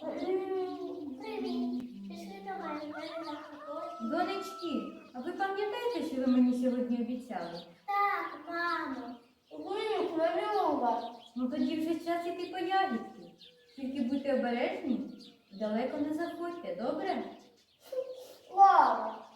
Привіт. Пішли до мене, в мене завтра Донечки, а ви пам'ятаєте, що ви мені сьогодні обіцяли? Так, мамо. Ви хвильова. Ну тоді вже час іти по ягідки. Тільки будьте обережні, далеко не заходьте, добре? Мама,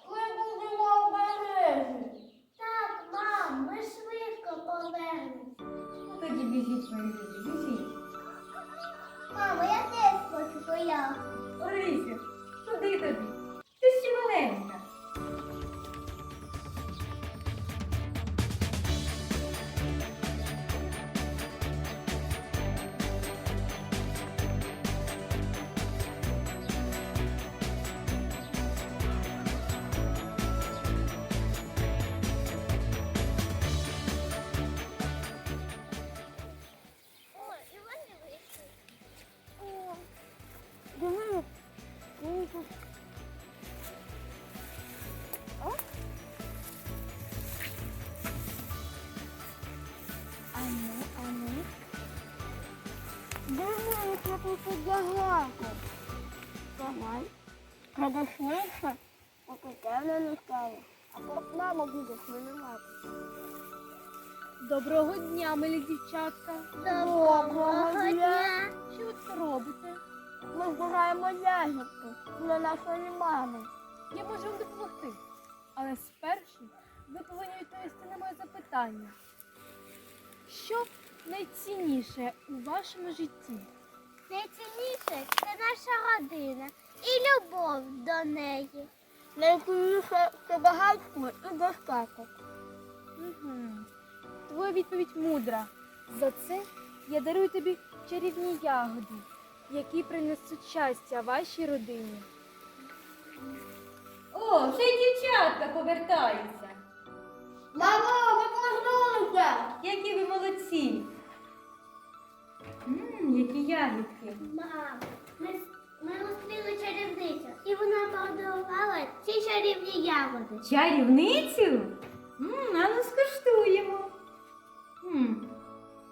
Давай. Треба швидше, поки темно не стало. А мама буде хвилювати. Доброго дня, милі дівчатка. Доброго дня. Що ви тут робите? Ми збираємо ягідки для нашої мами. Я можу вам допомогти. Але спершу ви повинні відповісти на моє запитання. Що найцінніше у вашому житті? Найцінніше це наша родина і любов до неї. Найцінніше це багатство і достаток. Угу. Твоя відповідь мудра. За це я дарую тобі чарівні ягоди, які принесуть щастя вашій родині. О, вже й дівчатка повертаються. Мамо, ми повернулися! Які ви молодці. Ммм, які ягідки. Мам, ми, ми зустріли чарівницю, і вона подарувала ці чарівні ягоди. Чарівницю? Ммм, а ну скуштуємо. Ммм,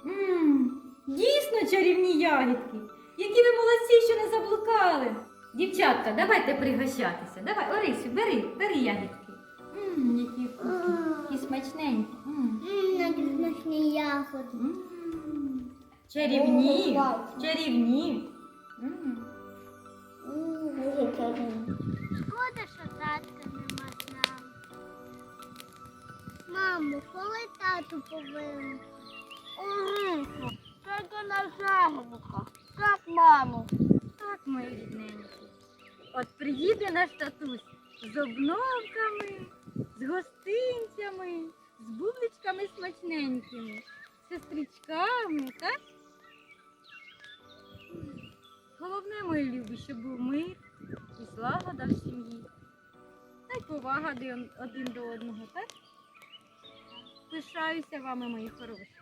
ммм, дійсно чарівні ягідки. Які ви молодці, що не заблукали. Дівчатка, давайте пригощатися. Давай, Орисю, бери, бери ягідки. Ммм, які вкусні, які смачненькі. Які смачні ягоди. М. Чарівні, чарівні. М. Дуже. Шкода, що татка нема з нами. Мамо, коли тату? Угу. Це до нас ягодка. Так, мамо. Так, мої рідненькі. От приїде наш татусь з обновками, з гостинцями, з бубличками смачненькими, з сестричками, так? Головне, мої любі, щоб був мир і злагода в сім'ї. Та й повага один до одного, так? Пишаюся вами, мої хороші.